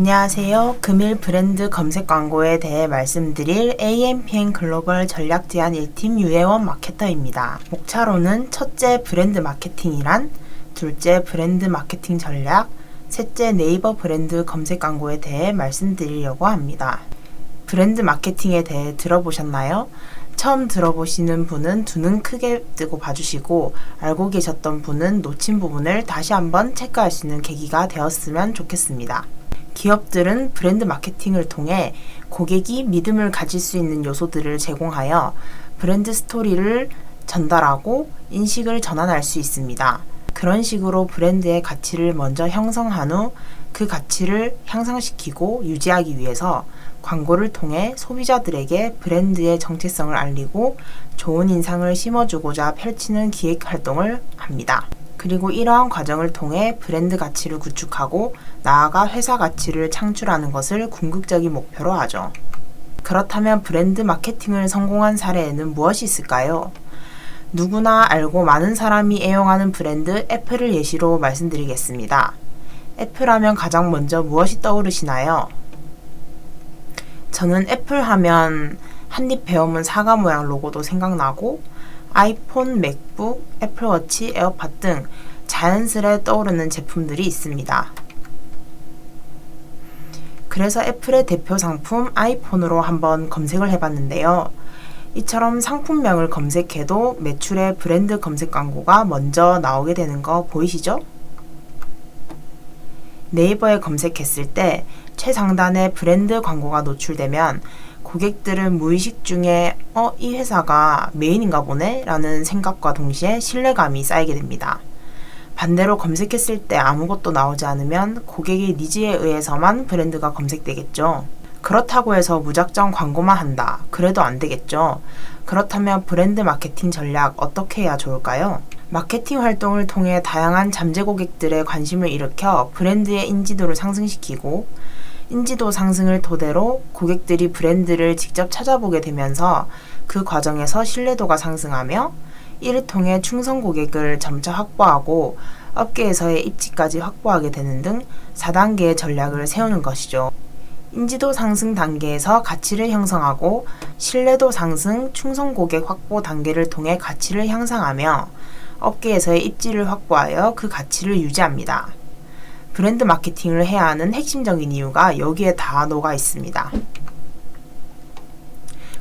안녕하세요. 금일 브랜드 검색 광고에 대해 말씀드릴 AMPN 글로벌 전략 제안 1팀 유혜원 마케터입니다. 목차로는 첫째 브랜드 마케팅이란, 둘째 브랜드 마케팅 전략, 셋째 네이버 브랜드 검색 광고에 대해 말씀드리려고 합니다. 브랜드 마케팅에 대해 들어보셨나요? 처음 들어보시는 분은 두 눈 크게 뜨고 봐주시고 알고 계셨던 분은 놓친 부분을 다시 한번 체크할 수 있는 계기가 되었으면 좋겠습니다. 기업들은 브랜드 마케팅을 통해 고객이 믿음을 가질 수 있는 요소들을 제공하여 브랜드 스토리를 전달하고 인식을 전환할 수 있습니다. 그런 식으로 브랜드의 가치를 먼저 형성한 후 그 가치를 향상시키고 유지하기 위해서 광고를 통해 소비자들에게 브랜드의 정체성을 알리고 좋은 인상을 심어주고자 펼치는 기획 활동을 합니다. 그리고 이러한 과정을 통해 브랜드 가치를 구축하고 나아가 회사 가치를 창출하는 것을 궁극적인 목표로 하죠. 그렇다면 브랜드 마케팅을 성공한 사례에는 무엇이 있을까요? 누구나 알고 많은 사람이 애용하는 브랜드 애플을 예시로 말씀드리겠습니다. 애플 하면 가장 먼저 무엇이 떠오르시나요? 저는 애플 하면 한입 베어문 사과 모양 로고도 생각나고 아이폰, 맥북, 애플워치, 에어팟 등 자연스레 떠오르는 제품들이 있습니다. 그래서 애플의 대표 상품 아이폰으로 한번 검색을 해봤는데요. 이처럼 상품명을 검색해도 매출의 브랜드 검색 광고가 먼저 나오게 되는 거 보이시죠? 네이버에 검색했을 때 최상단에 브랜드 광고가 노출되면 고객들은 무의식 중에 어, 이 회사가 메인인가 보네? 라는 생각과 동시에 신뢰감이 쌓이게 됩니다. 반대로 검색했을 때 아무것도 나오지 않으면 고객의 니즈에 의해서만 브랜드가 검색되겠죠. 그렇다고 해서 무작정 광고만 한다. 그래도 안 되겠죠. 그렇다면 브랜드 마케팅 전략 어떻게 해야 좋을까요? 마케팅 활동을 통해 다양한 잠재 고객들의 관심을 일으켜 브랜드의 인지도를 상승시키고 인지도 상승을 토대로 고객들이 브랜드를 직접 찾아보게 되면서 그 과정에서 신뢰도가 상승하며 이를 통해 충성 고객을 점차 확보하고 업계에서의 입지까지 확보하게 되는 등 4단계의 전략을 세우는 것이죠. 인지도 상승 단계에서 가치를 형성하고 신뢰도 상승, 충성 고객 확보 단계를 통해 가치를 향상하며 업계에서의 입지를 확보하여 그 가치를 유지합니다. 브랜드 마케팅을 해야 하는 핵심적인 이유가 여기에 다 녹아 있습니다.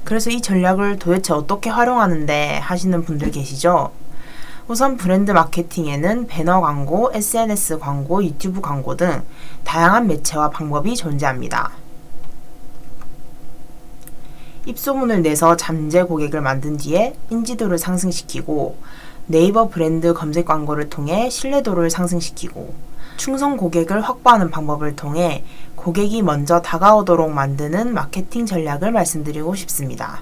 그래서 이 전략을 도대체 어떻게 활용하는데 하시는 분들 계시죠? 우선 브랜드 마케팅에는 배너 광고, SNS 광고, 유튜브 광고 등 다양한 매체와 방법이 존재합니다. 입소문을 내서 잠재 고객을 만든 뒤에 인지도를 상승시키고 네이버 브랜드 검색 광고를 통해 신뢰도를 상승시키고 충성 고객을 확보하는 방법을 통해 고객이 먼저 다가오도록 만드는 마케팅 전략을 말씀드리고 싶습니다.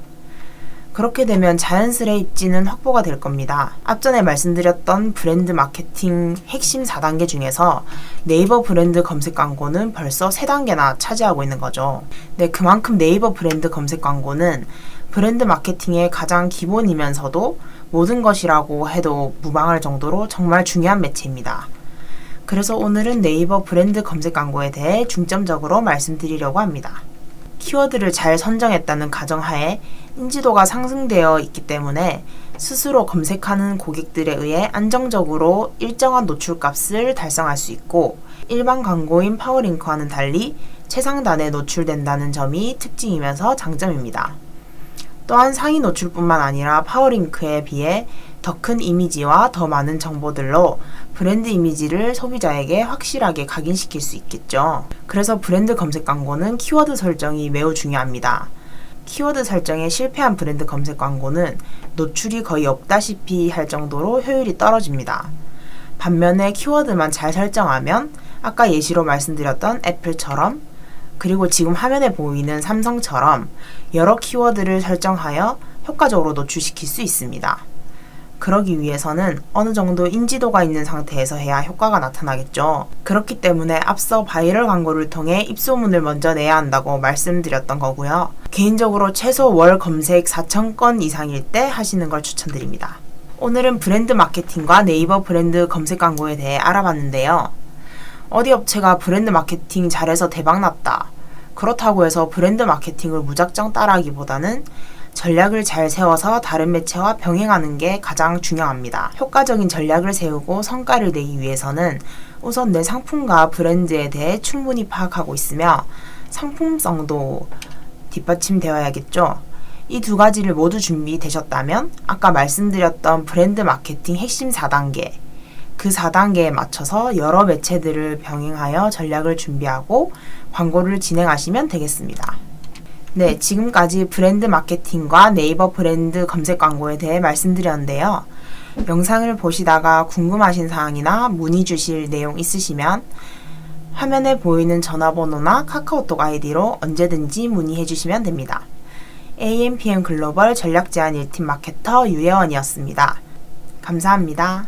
그렇게 되면 자연스레 입지는 확보가 될 겁니다. 앞전에 말씀드렸던 브랜드 마케팅 핵심 4단계 중에서 네이버 브랜드 검색 광고는 벌써 3단계나 차지하고 있는 거죠. 네, 그만큼 네이버 브랜드 검색 광고는 브랜드 마케팅의 가장 기본이면서도 모든 것이라고 해도 무방할 정도로 정말 중요한 매체입니다. 그래서 오늘은 네이버 브랜드 검색 광고에 대해 중점적으로 말씀드리려고 합니다. 키워드를 잘 선정했다는 가정하에 인지도가 상승되어 있기 때문에 스스로 검색하는 고객들에 의해 안정적으로 일정한 노출값을 달성할 수 있고 일반 광고인 파워링크와는 달리 최상단에 노출된다는 점이 특징이면서 장점입니다. 또한 상위 노출뿐만 아니라 파워링크에 비해 더 큰 이미지와 더 많은 정보들로 브랜드 이미지를 소비자에게 확실하게 각인시킬 수 있겠죠. 그래서 브랜드 검색 광고는 키워드 설정이 매우 중요합니다. 키워드 설정에 실패한 브랜드 검색 광고는 노출이 거의 없다시피 할 정도로 효율이 떨어집니다. 반면에 키워드만 잘 설정하면 아까 예시로 말씀드렸던 애플처럼 그리고 지금 화면에 보이는 삼성처럼 여러 키워드를 설정하여 효과적으로 노출시킬 수 있습니다. 그러기 위해서는 어느 정도 인지도가 있는 상태에서 해야 효과가 나타나겠죠. 그렇기 때문에 앞서 바이럴 광고를 통해 입소문을 먼저 내야 한다고 말씀드렸던 거고요. 개인적으로 최소 월 검색 4,000건 이상일 때 하시는 걸 추천드립니다. 오늘은 브랜드 마케팅과 네이버 브랜드 검색 광고에 대해 알아봤는데요. 어디 업체가 브랜드 마케팅 잘해서 대박났다. 그렇다고 해서 브랜드 마케팅을 무작정 따라하기보다는 전략을 잘 세워서 다른 매체와 병행하는 게 가장 중요합니다. 효과적인 전략을 세우고 성과를 내기 위해서는 우선 내 상품과 브랜드에 대해 충분히 파악하고 있으며 상품성도 뒷받침되어야겠죠. 이 두 가지를 모두 준비되셨다면 아까 말씀드렸던 브랜드 마케팅 핵심 4단계 그 4단계에 맞춰서 여러 매체들을 병행하여 전략을 준비하고 광고를 진행하시면 되겠습니다. 네, 지금까지 브랜드 마케팅과 네이버 브랜드 검색 광고에 대해 말씀드렸는데요. 영상을 보시다가 궁금하신 사항이나 문의 주실 내용 있으시면 화면에 보이는 전화번호나 카카오톡 아이디로 언제든지 문의해 주시면 됩니다. AMPM 글로벌 전략 제안 1팀 마케터 유예원이었습니다. 감사합니다.